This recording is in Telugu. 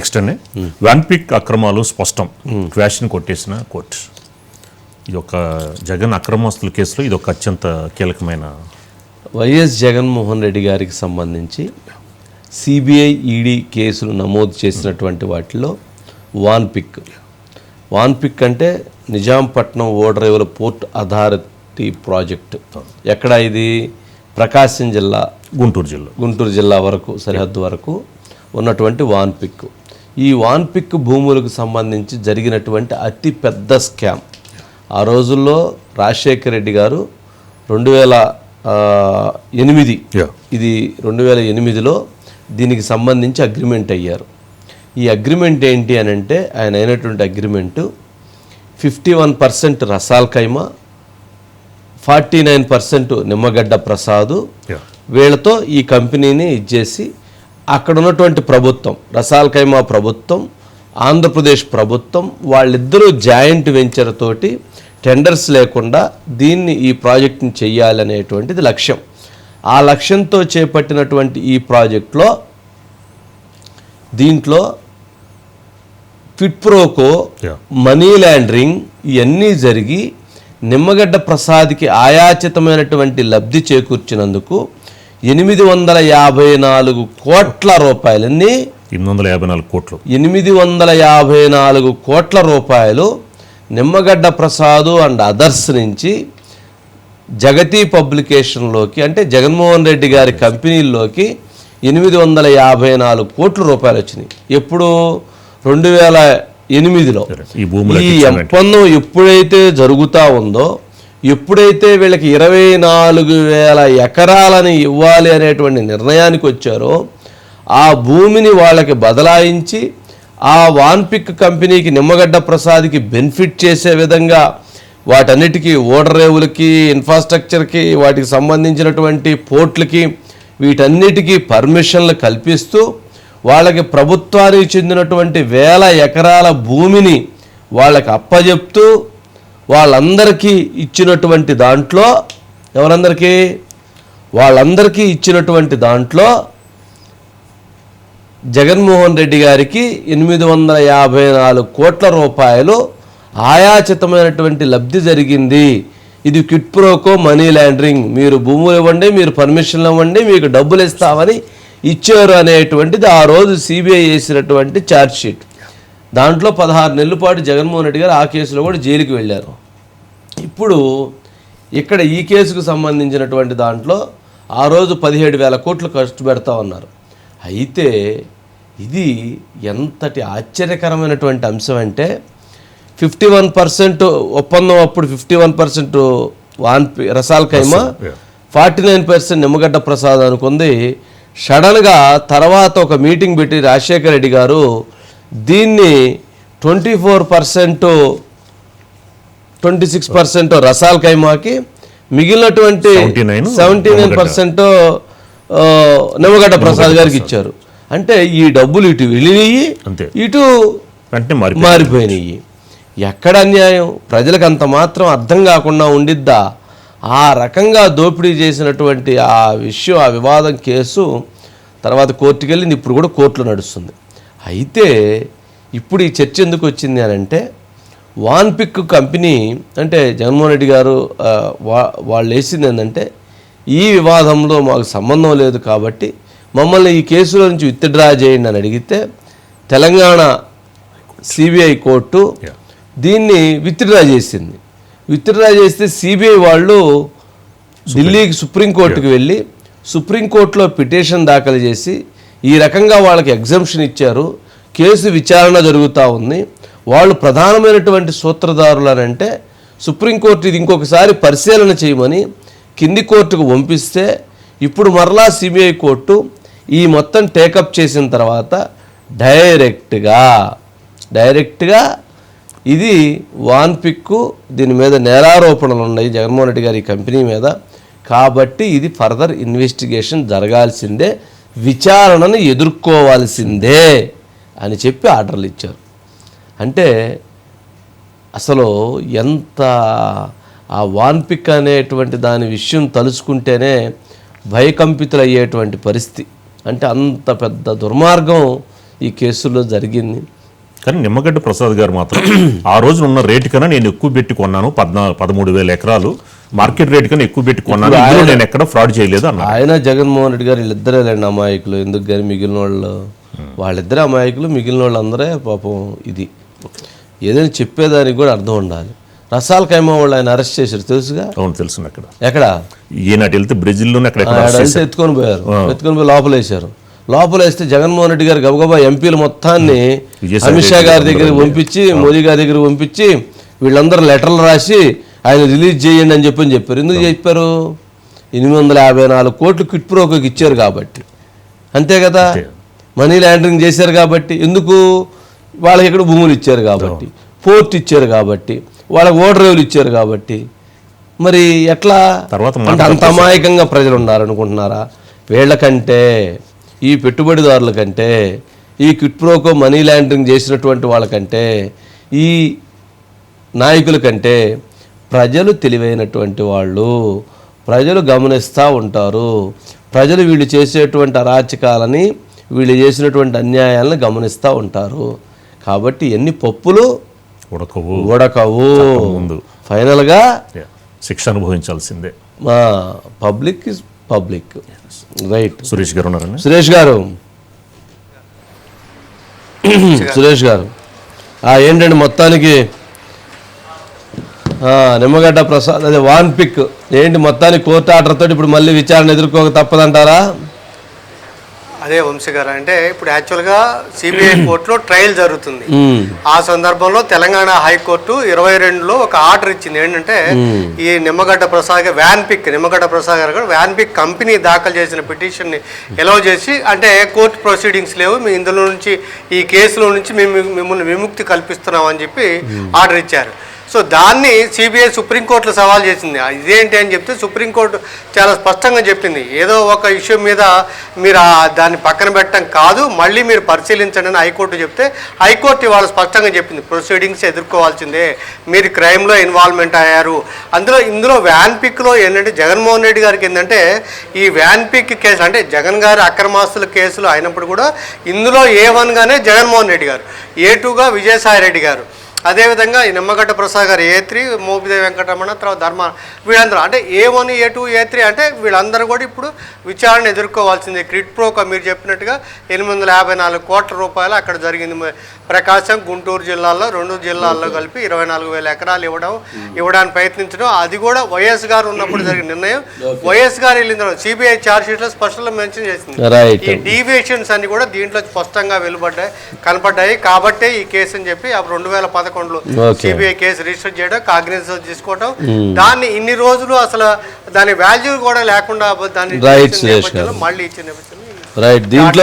నెక్స్ట్ అండి వ్యాన్పిక్ అక్రమాలు స్పష్టం. క్వాషన్ కొట్టేసిన కోర్టు. ఇది ఒక జగన్ అక్రమస్తుల కేసులో ఇది ఒక అత్యంత కీలకమైన వైఎస్ జగన్మోహన్ రెడ్డి గారికి సంబంధించి సిబిఐ ఈడీ కేసులు నమోదు చేసినటువంటి వాటిలో వాన్ పిక్ వాన్ పిక్ అంటే నిజాంపట్నం ఓడరేవుల పోర్ట్ అథారిటీ ప్రాజెక్ట్. ఎక్కడ ఇది? ప్రకాశం జిల్లా. గుంటూరు జిల్లా. గుంటూరు జిల్లా వరకు సరిహద్దు వరకు ఉన్నటువంటి వాన్ పిక్ ఈ వాన్ పిక్ భూములకు సంబంధించి జరిగినటువంటి అతి పెద్ద స్కామ్ ఆ రోజుల్లో రాజశేఖర రెడ్డి గారు రెండు వేల ఎనిమిది. ఇది రెండు వేల ఎనిమిదిలో దీనికి సంబంధించి అగ్రిమెంట్ అయ్యారు ఈ అగ్రిమెంట్ ఏంటి అని అంటే ఆయన అయినటువంటి agreement fifty one percent Ras al Khaimah forty nine percent Nimmagadda Prasad. వీళ్ళతో ఈ కంపెనీని ఇచ్చేసి అక్కడ ఉన్నటువంటి ప్రభుత్వం రసాల్ ఖైమా ప్రభుత్వం ఆంధ్రప్రదేశ్ ప్రభుత్వం వాళ్ళిద్దరూ జాయింట్ వెంచర్ తోటి టెండర్స్ లేకుండా దీన్ని ఈ ప్రాజెక్ట్ని చెయ్యాలనేటువంటిది లక్ష్యం ఆ లక్ష్యంతో చేపట్టినటువంటి ఈ ప్రాజెక్ట్లో దీంట్లో ఫిట్ప్రోకో. మనీ లాండరింగ్ ఇవన్నీ జరిగి నిమ్మగడ్డ ప్రసాద్కి ఆయాచితమైనటువంటి లబ్ధి చేకూర్చినందుకు ఎనిమిది వందల యాభై నాలుగు కోట్ల రూపాయలన్నీ ఎనిమిది వందల యాభై నాలుగు కోట్లు. ఎనిమిది వందల యాభై నాలుగు కోట్ల రూపాయలు నిమ్మగడ్డ ప్రసాదు అండ్ అదర్స్ నుంచి జగతి పబ్లికేషన్లోకి అంటే జగన్మోహన్ రెడ్డి గారి కంపెనీల్లోకి ఎనిమిది వందల యాభై నాలుగు కోట్ల రూపాయలు వచ్చినాయి. ఎప్పుడు? రెండు వేల ఎనిమిదిలో. ఈ ఒప్పందం ఎప్పుడైతే జరుగుతూ ఉందో ఎప్పుడైతే వీళ్ళకి ఇరవై నాలుగు వేల ఎకరాలని ఇవ్వాలి అనేటువంటి నిర్ణయానికి వచ్చారో ఆ భూమిని వాళ్ళకి బదలాయించి ఆ వాన్పిక్ కంపెనీకి నిమ్మగడ్డ ప్రసాద్కి బెనిఫిట్ చేసే విధంగా వాటన్నిటికీ ఓడరేవులకి ఇన్ఫ్రాస్ట్రక్చర్కి వాటికి సంబంధించినటువంటి పోర్ట్లకి వీటన్నిటికీ పర్మిషన్లు కల్పిస్తూ వాళ్ళకి ప్రభుత్వానికి చెందినటువంటి వేల ఎకరాల భూమిని వాళ్ళకి అప్పజెప్తూ వాళ్ళందరికీ ఇచ్చినటువంటి దాంట్లో ఎవరందరికీ? వాళ్ళందరికీ ఇచ్చినటువంటి దాంట్లో జగన్మోహన్ రెడ్డి గారికి ఎనిమిది వందల యాభై నాలుగు కోట్ల రూపాయలు ఆయాచితమైనటువంటి లబ్ధి జరిగింది. ఇది క్విట్ ప్రోకో మనీ లాండరింగ్. మీరు భూములు ఇవ్వండి మీరు పర్మిషన్లు ఇవ్వండి మీకు డబ్బులు ఇస్తామని ఇచ్చారు అనేటువంటిది ఆ రోజు సిబిఐ చేసినటువంటి ఛార్జ్ షీట్ దాంట్లో పదహారు నెలల పాటు జగన్మోహన్ రెడ్డి గారు ఆ కేసులో కూడా జైలుకి వెళ్ళారు. ఇప్పుడు ఇక్కడ ఈ కేసుకు సంబంధించినటువంటి దాంట్లో ఆ రోజు పదిహేడు వేల కోట్లు ఖర్చు పెడతా ఉన్నారు. అయితే ఇది ఎంతటి ఆశ్చర్యకరమైనటువంటి అంశం అంటే ఫిఫ్టీ వన్ పర్సెంట్ ఒప్పందం అప్పుడు fifty one percent van Ras al yeah. Forty nine percent Nimmagadda Prasad అనుకుంది. సడన్గా తర్వాత ఒక మీటింగ్ పెట్టి రాజశేఖర రెడ్డి గారు దీన్ని twenty four percent twenty six percent Ras al ఖైమాకి మిగిలినటువంటి 79 seventy nine percent Nimmagadda Prasad గారికి ఇచ్చారు. అంటే ఈ డబ్బులు ఇటు వెళ్ళినాయి అంతే. ఇటు మారిపోయినాయి. ఎక్కడ అన్యాయం? ప్రజలకు అంత మాత్రం అర్థం కాకుండా ఉండిద్దా? ఆ రకంగా దోపిడీ చేసినటువంటి ఆ విషయం ఆ వివాదం కేసు తర్వాత కోర్టుకి వెళ్ళింది ఇప్పుడు కూడా కోర్టులో నడుస్తుంది. అయితే ఇప్పుడు ఈ చర్చ ఎందుకు వచ్చింది అని అంటే వాన్ పిక్ కంపెనీ అంటే జగన్మోహన్ రెడ్డి గారు వా వాళ్ళు వేసింది ఏంటంటే ఈ వివాదంలో మాకు సంబంధం లేదు కాబట్టి మమ్మల్ని ఈ కేసులో నుంచి విత్డ్రా చేయండి అని అడిగితే తెలంగాణ సిబిఐ కోర్టు. దీన్ని విత్డ్రా చేసింది విత్డ్రా చేస్తే సిబిఐ వాళ్ళు ఢిల్లీకి సుప్రీంకోర్టుకి వెళ్ళి సుప్రీంకోర్టులో పిటిషన్ దాఖలు చేసి ఈ రకంగా వాళ్ళకి ఎగ్జంప్షన్ ఇచ్చారు. కేసు విచారణ జరుగుతూ ఉంది. వాళ్ళు ప్రధానమైనటువంటి సూత్రధారులు అని అంటే సుప్రీంకోర్టు ఇది ఇంకొకసారి పరిశీలన చేయమని కింది కోర్టుకు పంపిస్తే ఇప్పుడు మరలా సిబిఐ కోర్టు ఈ మొత్తం టేకప్ చేసిన తర్వాత డైరెక్ట్గా డైరెక్ట్గా ఇది వాన్ పిక్కు దీని మీద నేరారోపణలు ఉన్నాయి జగన్మోహన్ రెడ్డి గారి కంపెనీ మీద. కాబట్టి ఇది ఫర్దర్ ఇన్వెస్టిగేషన్ జరగాల్సిందే. విచారణను ఎదుర్కోవాల్సిందే అని చెప్పి ఆర్డర్లు ఇచ్చారు. అంటే అసలు ఎంత ఆ వాన్పిక్ అనేటువంటి దాని విషయం తలుచుకుంటేనే భయకంపితులయ్యేటువంటి పరిస్థితి. అంటే అంత పెద్ద దుర్మార్గం ఈ కేసుల్లో జరిగింది. కానీ నిమ్మగడ్డ ప్రసాద్ గారు మాత్రం ఆ రోజున ఉన్న రేటు కన్నా నేను ఎక్కువ పెట్టి కొన్నాను పద్నా పదమూడు వేల ఎకరాలు. మార్కెట్ రేట్ కన్నా ఎక్కువ పెట్టి కొన్నాను. ఇందులో నేను ఎక్కడ ఫ్రాడ్ చేయలేదు అన్నారు ఆయన జగన్మోహన్ రెడ్డి గారు వీళ్ళిద్దరే లేండి అమాయకులు. ఎందుకు కానీ మిగిలిన వాళ్ళు? వాళ్ళిద్దరే అమాయకులు మిగిలిన వాళ్ళందరే పాపం ఇది. ఏదైనా చెప్పేదానికి కూడా అర్థం ఉండాలి. రసాల కైమా వాళ్ళు ఆయన అరెస్ట్ చేశారు తెలుసుగా? అవును తెలుసు అక్కడ. ఎక్కడ? ఈనాటి వెళ్తే బ్రెజిల్లోనే అక్కడ ఎత్తుకొని పోయారు. ఎత్తుకొని పోయి లోపల వేశారు. లోపల వేస్తే జగన్మోహన్ రెడ్డి గారు గబగబా ఎంపీలు మొత్తాన్ని అమిత్ షా గారి దగ్గర పంపించి మోదీ గారి దగ్గర పంపించి వీళ్ళందరూ లెటర్లు రాసి ఆయన రిలీజ్ చేయండి అని చెప్పని చెప్పారు. ఎందుకు చెప్పారు? ఎనిమిది వందల యాభై నాలుగు కోట్లు కిట్ ప్రోకోకి ఇచ్చారు కాబట్టి. అంతే కదా? మనీ లాండరింగ్ చేశారు కాబట్టి. ఎందుకు? వాళ్ళకి ఇక్కడ భూములు ఇచ్చారు కాబట్టి. పోర్ట్ ఇచ్చారు కాబట్టి. వాళ్ళకి ఓడరేవులు ఇచ్చారు కాబట్టి. మరి ఎట్లా? తర్వాత అంత అమాయకంగా ప్రజలు ఉన్నారనుకుంటున్నారా వీళ్ళకంటే ఈ పెట్టుబడిదారుల కంటే ఈ క్విట్ ప్రోకో మనీ లాండరింగ్ చేసినటువంటి వాళ్ళకంటే ఈ నాయకుల కంటే ప్రజలు తెలివైనటువంటి వాళ్ళు ప్రజలు గమనిస్తూ ఉంటారు. ప్రజలు వీళ్ళు చేసేటువంటి అరాచకాలని వీళ్ళు చేసినటువంటి అన్యాయాలను గమనిస్తూ ఉంటారు. కాబట్టి ఎన్ని పప్పులు ఉడకవు. ఉడకవు. ముందు. ఫైనల్గా. శిక్ష అనుభవించాల్సిందే. మా public is public. Right Suresh garu ఉన్నారని సురేష్ గారు. సురేష్ గారు. ఆ, ఏంటండి మొత్తానికి? నిమ్మగడ్డ ప్రసాద్ అదే వాన్ పిక్ ఏంటి మొత్తానికి కోర్టు ఆర్డర్ తోటి ఇప్పుడు మళ్ళీ విచారణ ఎదుర్కోక తప్పదంటారా? అదే వంశీ గారు అంటే ఇప్పుడు యాక్చువల్గా సిబిఐ కోర్టులో ట్రయల్ జరుగుతుంది. ఆ సందర్భంలో తెలంగాణ హైకోర్టు ఇరవై రెండులో ఒక ఆర్డర్ ఇచ్చింది. ఏంటంటే ఈ నిమ్మగడ్డ ప్రసాద్ గారు వ్యాన్ పిక్ నిమ్మగడ్డ ప్రసాద్ గారు కూడా వ్యాన్ పిక్ కంపెనీ దాఖలు చేసిన పిటిషన్ని ఎలవ్ చేసి అంటే కోర్టు ప్రొసీడింగ్స్ లేవు. మీ ఇందులో నుంచి ఈ కేసులో నుంచి మేము మిమ్మల్ని విముక్తి కల్పిస్తున్నాం అని చెప్పి ఆర్డర్ ఇచ్చారు. సో దాన్ని సిబిఐ సుప్రీంకోర్టులో సవాల్ చేసింది. ఇదేంటి అని చెప్తే సుప్రీంకోర్టు చాలా స్పష్టంగా చెప్పింది. ఏదో ఒక ఇష్యూ మీద మీరు దాన్ని పక్కన పెట్టడం కాదు మళ్ళీ మీరు పరిశీలించండి అని హైకోర్టు చెప్తే హైకోర్టు ఇవాళ స్పష్టంగా చెప్పింది. ప్రొసీడింగ్స్ ఎదుర్కోవాల్సిందే. మీరు క్రైమ్లో ఇన్వాల్వ్మెంట్ అయ్యారు. అందులో ఇందులో వ్యాన్ పిక్లో ఏంటంటే జగన్మోహన్ రెడ్డి గారికి ఏంటంటే ఈ వ్యాన్ పిక్ కేసు అంటే జగన్ గారి అక్రమాస్తుల కేసులు అయినప్పుడు కూడా ఇందులో ఏ వన్గానే జగన్మోహన్ రెడ్డి గారు ఏ టూగా విజయసాయి రెడ్డి గారు. అదేవిధంగా ఈ నిమ్మగడ్డ ప్రసాద్ గారు ఏ త్రీ మోపిదేవి వెంకటరమణ తర్వాత ధర్మ వీళ్ళందరూ అంటే A one A two A three అంటే వీళ్ళందరూ కూడా ఇప్పుడు విచారణ ఎదుర్కోవాల్సిందే. క్రిట్ ప్రోక మీరు చెప్పినట్టుగా ఎనిమిది వందల యాభై నాలుగు కోట్ల రూపాయలు అక్కడ జరిగింది ప్రకాశం గుంటూరు జిల్లాల్లో రెండు జిల్లాల్లో కలిపి ఇరవై నాలుగు వేల ఎకరాలు ఇవ్వడం ఇవ్వడానికి ప్రయత్నించడం అది కూడా వైఎస్ గారు ఉన్నప్పుడు జరిగిన నిర్ణయం. వైఎస్ గారు వెళ్ళిన తర్వాత సిబిఐ ఛార్జ్ షీట్లో స్పష్టంగా మెన్షన్ చేసింది. ఈ డీవియేషన్స్ అన్ని కూడా దీంట్లో స్పష్టంగా వెలువడ్డాయి కనపడ్డాయి. కాబట్టే ఈ కేసు అని చెప్పి అప్పుడు రెండు వేల పదకొండులో Okay. సిబిఐ కేసు రిజిస్టర్ చేయడం కాగ్నిజెన్స్ తీసుకోవడం. దాన్ని ఇన్ని రోజులు అసలు దాని వాల్యూ కూడా లేకుండా దాన్ని మళ్ళీ ఇచ్చిన రైట్ దీంట్లో